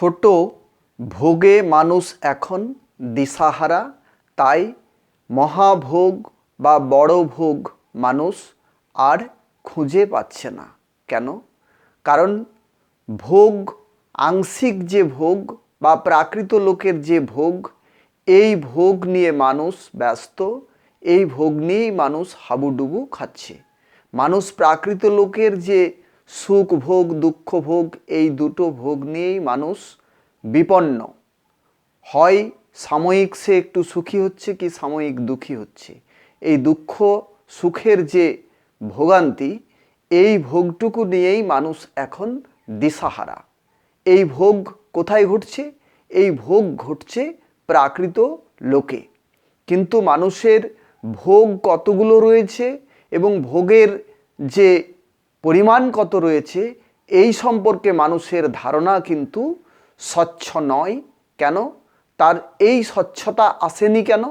ছোট, ভোগে মানুষ এখন দিশাহারা, তাই মহাভোগ বা বড় ভোগ মানুষ আর খুঁজে পাচ্ছে না। কেন? কারণ ভোগ, আংশিক যে ভোগ বা প্রাকৃত লোকের যে ভোগ, এই ভোগ নিয়ে মানুষ ব্যস্ত, এই ভোগ নিয়েই মানুষ হাবুডুবু খাচ্ছে। মানুষ প্রাকৃত লোকের যে সুখ ভোগ, দুঃখ ভোগ, এই দুটো ভোগ নিয়েই মানুষ বিপন্ন। হয় সাময়িক সে একটু সুখী হচ্ছে কি সাময়িক দুঃখী হচ্ছে। এই দুঃখ, সুখের যে ভোগান্তি, এই ভোগটুকু নিয়েই মানুষ এখন দিশাহারা। এই ভোগ কোথায় ঘটছে? এই ভোগ ঘটছে প্রাকৃত লোকে। কিন্তু মানুষের ভোগ কতগুলো রয়েছে এবং ভোগের যে পরিমাণ কত রয়েছে, এই সম্পর্কে মানুষের ধারণা কিন্তু স্বচ্ছ নয়। কেন? তার এই স্বচ্ছতা আসেনি কেন?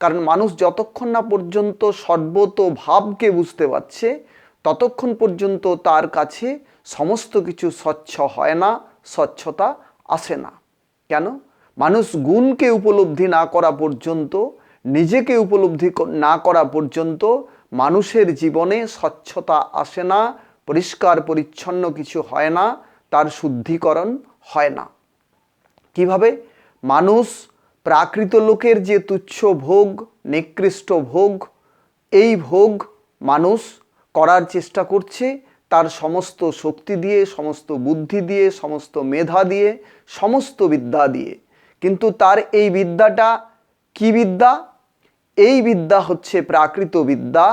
কারণ মানুষ যতক্ষণ না পর্যন্ত সর্বত ভাবকে বুঝতে পারছে, ততক্ষণ পর্যন্ত তার কাছে সমস্ত কিছু স্বচ্ছ হয় না, স্বচ্ছতা আসে না। কেন? মানুষ গুণকে উপলব্ধি না করা পর্যন্ত, নিজেকে উপলব্ধি না করা পর্যন্ত মানুষের জীবনে স্বচ্ছতা আসে না পরিষ্কার, পরিচ্ছন্ন কিছু হয় না, তার শুদ্ধিকরণ হয় না। কীভাবে? মানুষ প্রাকৃত লোকের যে তুচ্ছ ভোগ, নিকৃষ্ট ভোগ, এই ভোগ মানুষ করার চেষ্টা করছে, তার সমস্ত শক্তি দিয়ে, সমস্ত বুদ্ধি দিয়ে, সমস্ত মেধা দিয়ে, সমস্ত বিদ্যা দিয়ে। কিন্তু তার এই বিদ্যাটা কি বিদ্যা? এই বিদ্যা হচ্ছে প্রাকৃত বিদ্যা।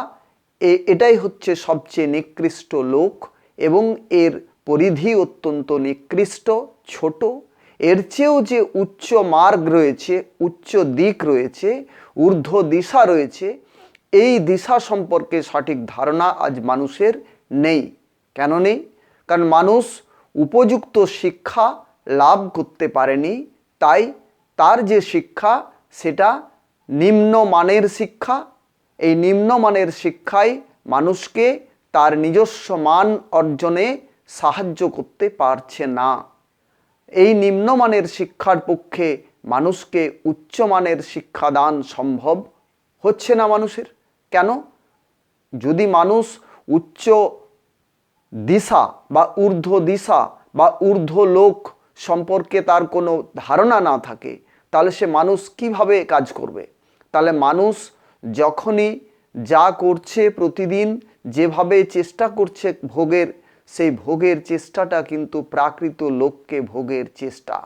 এটাই হচ্ছে সবচেয়ে নিকৃষ্ট লোক এবং এর পরিধি অত্যন্ত নিকৃষ্ট, ছোট। এর চেয়েও যে উচ্চ মার্গ রয়েছে, উচ্চ দিক রয়েছে, ঊর্ধ্ব দিশা রয়েছে, এই দিশা সম্পর্কে সঠিক ধারণা আজ মানুষের নেই। কেন নেই? কারণ মানুষ উপযুক্ত শিক্ষা লাভ করতে পারেনি, তাই তার যে শিক্ষা, সেটা নিম্নমানের শিক্ষা এই নিম্নমানের শিক্ষাই মানুষকে তার নিজস্ব মান অর্জনে সাহায্য করতে পারছে না। এই নিম্নমানের শিক্ষার পক্ষে মানুষকে উচ্চমানের শিক্ষাদান সম্ভব হচ্ছে না মানুষের? কেন? যদি মানুষ উচ্চ দিশা বা ঊর্ধ্ব দিশা বা ঊর্ধ্ব লোক সম্পর্কে তার কোনো ধারণা না থাকে, তাহলে সে মানুষ কীভাবে কাজ করবে? তাহলে মানুষ যখনই যা করছে প্রতিদিন, যেভাবে চেষ্টা করছে ভোগের, সেই ভোগের চেষ্টাটা কিন্তু প্রাকৃত লোককে ভোগের চেষ্টা।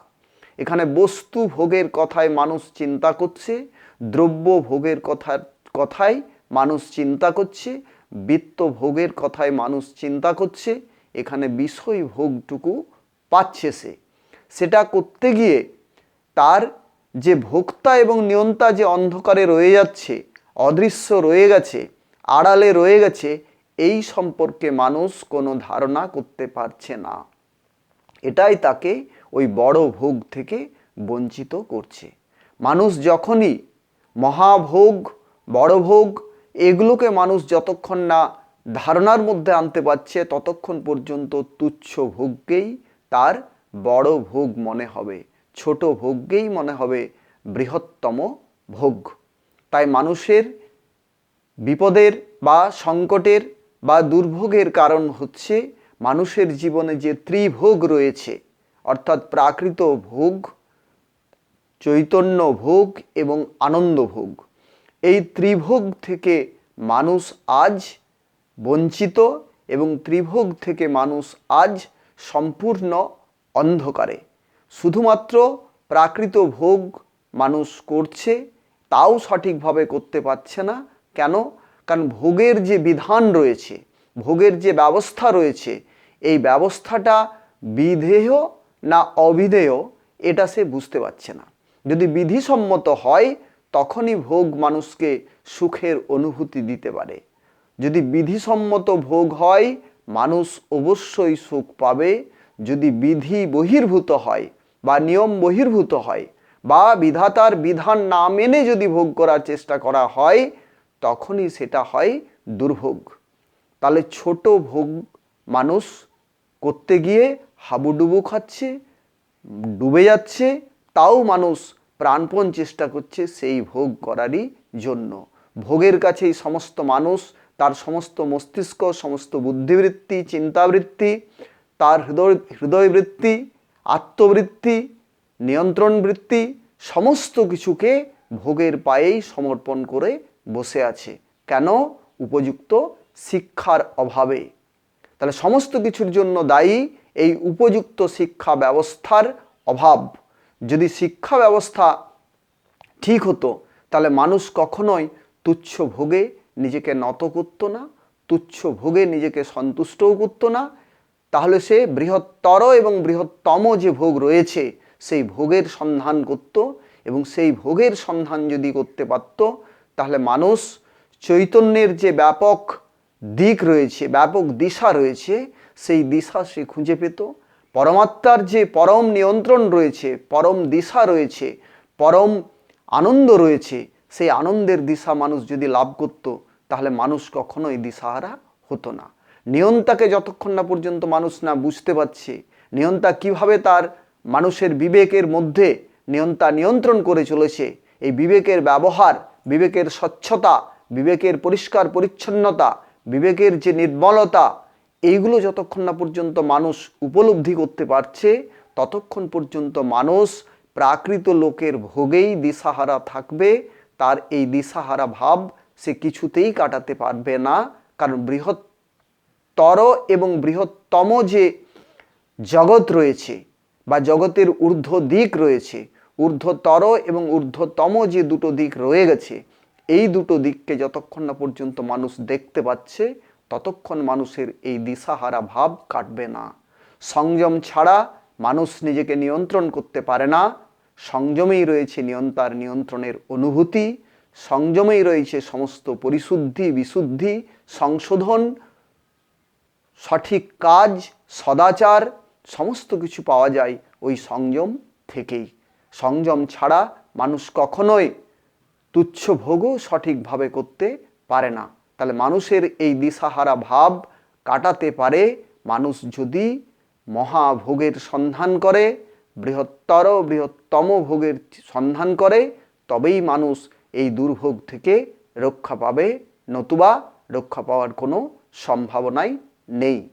এখানে বস্তু ভোগের কথায় মানুষ চিন্তা করছে, দ্রব্য ভোগের কথা কথাই মানুষ চিন্তা করছে, বিত্ত ভোগের কথায় মানুষ চিন্তা করছে, এখানে বিষয় ভোগটুকু পাচ্ছে সে। সেটা করতে গিয়ে তার যে ভোক্তা এবং নিয়ন্তা যে অন্ধকারে রয়ে যাচ্ছে অদৃশ্য রয়ে গেছে, আড়ালে রয়ে গেছে, এই সম্পর্কে মানুষ কোনো ধারণা করতে পারছে না। এটাই তাকে ওই বড় ভোগ থেকে বঞ্চিত করছে। মানুষ যখনই মহাভোগ, বড় ভোগ, এগুলোকে মানুষ যতক্ষণ না ধারণার মধ্যে আনতে পারছে, ততক্ষণ পর্যন্ত তুচ্ছ ভোগকেই তার বড় ভোগ মনে হবে, ছোট ভোগকেই মনে হবে বৃহত্তম ভোগ। তাই মানুষের বিপদের বা সংকটের বা দুর্ভোগের কারণ হচ্ছে মানুষের জীবনে যে ত্রিভোগ রয়েছে, অর্থাৎ প্রাকৃত ভোগ চৈতন্য ভোগ এবং আনন্দ ভোগ এই ত্রিভোগ থেকে মানুষ আজ বঞ্চিত এবং ত্রিভোগ থেকে মানুষ আজ সম্পূর্ণ অন্ধকারে। শুধুমাত্র প্রাকৃত ভোগ মানুষ করছে তাও সঠিকভাবে করতে পারছে না। কেন? কারণ ভোগের যে বিধান রয়েছে, ভোগের যে ব্যবস্থা রয়েছে, এই ব্যবস্থাটা বিধেয় না অবিধেয়, এটা সে বুঝতে পারছে না। যদি বিধিসম্মত হয়, তখনই ভোগ মানুষকে সুখের অনুভূতি দিতে পারে। যদি বিধিসম্মত ভোগ হয়, মানুষ অবশ্যই সুখ পাবে। যদি বিধি বহির্ভূত হয় বা নিয়ম বহির্ভূত হয় বা বিধাতার বিধান না মেনে যদি ভোগ করার চেষ্টা করা হয়, তখনই সেটা হয় দুর্ভোগ। তাহলে ছোট ভোগ মানুষ করতে গিয়ে হাবুডুবু খাচ্ছে, ডুবে যাচ্ছে, তাও মানুষ প্রাণপণ চেষ্টা করছে সেই ভোগ করারই জন্য। ভোগের কাছেই সমস্ত মানুষ, তার সমস্ত মস্তিষ্ক, সমস্ত বুদ্ধিবৃত্তি, চিন্তাবৃত্তি, তার হৃদয়, হৃদয়বৃত্তি, আত্মবৃত্তি নিয়ন্ত্রণ বৃত্তি সমস্ত কিছুকে ভোগের পায়েই সমর্পণ করে বসে আছে। কেন? উপযুক্ত শিক্ষার অভাবে। তাহলে সমস্ত কিছুর জন্য দায়ী এই উপযুক্ত শিক্ষা ব্যবস্থার অভাব। যদি শিক্ষা ব্যবস্থা ঠিক হতো, তাহলে মানুষ কখনোই তুচ্ছ ভোগে নিজেকে নত করতো না, তুচ্ছ ভোগে নিজেকে সন্তুষ্টও করতো না। তাহলে সে বৃহত্তর এবং বৃহত্তম যে ভোগ রয়েছে সেই ভোগের সন্ধান করত এবং সেই ভোগের সন্ধান যদি করতে পারত, তাহলে মানুষ চৈতন্যের যে ব্যাপক দিক রয়েছে, ব্যাপক দিশা রয়েছে, সেই দিশা সে খুঁজে পেত। পরমাত্মার যে পরম নিয়ন্ত্রণ রয়েছে, পরম দিশা রয়েছে, পরম আনন্দ রয়েছে, সেই আনন্দের দিশা মানুষ যদি লাভ করত, তাহলে মানুষ কখনোই দিশাহারা হতো না। নিয়ন্তাকে যতক্ষণ না পর্যন্ত মানুষ না বুঝতে পারছে, নিয়ন্তা কীভাবে তার মানুষের বিবেকের মধ্যে নিয়ন্তা নিয়ন্ত্রণ করে চলেছে। এই বিবেকের ব্যবহার, বিবেকের স্বচ্ছতা, বিবেকের পরিষ্কার পরিচ্ছন্নতা, বিবেকের যে নির্মলতা, এইগুলো যতক্ষণ না পর্যন্ত মানুষ উপলব্ধি করতে পারছে, ততক্ষণ পর্যন্ত মানুষ প্রাকৃত লোকের ভোগেই দিশাহারা থাকবে। তার এই দিশাহারা ভাব সে কিছুতেই কাটাতে পারবে না। কারণ বৃহত্তর এবং বৃহত্তম যে জগৎ রয়েছে বা জগতের ঊর্ধ্ব দিক রয়েছে, ঊর্ধ্বতর এবং ঊর্ধ্বতম যে দুটো দিক রয়ে গেছে, এই দুটো দিককে যতক্ষণ না পর্যন্ত মানুষ দেখতে পাচ্ছে, ততক্ষণ মানুষের এই দিশাহারা ভাব কাটবে না। সংযম ছাড়া মানুষ নিজেকে নিয়ন্ত্রণ করতে পারে না। সংযমেই রয়েছে নিয়ন্তার নিয়ন্ত্রণের অনুভূতি, সংযমেই রয়েছে সমস্ত পরিশুদ্ধি, বিশুদ্ধি, সংশোধন, সঠিক কাজ, সদাচার সমস্ত কিছু পাওয়া যায় ওই সংযম থেকেই। সংযম ছাড়া মানুষ কখনোই তুচ্ছ ভোগও সঠিকভাবে করতে পারে না। তাহলে মানুষের এই দিশাহারা ভাব কাটাতে পারে মানুষ যদি মহাভোগের সন্ধান করে, বৃহত্তর বৃহত্তম ভোগের সন্ধান করে, তবেই মানুষ এই দুর্ভোগ থেকে রক্ষা পাবে, নতুবা রক্ষা পাওয়ার কোনো সম্ভাবনাই নেই।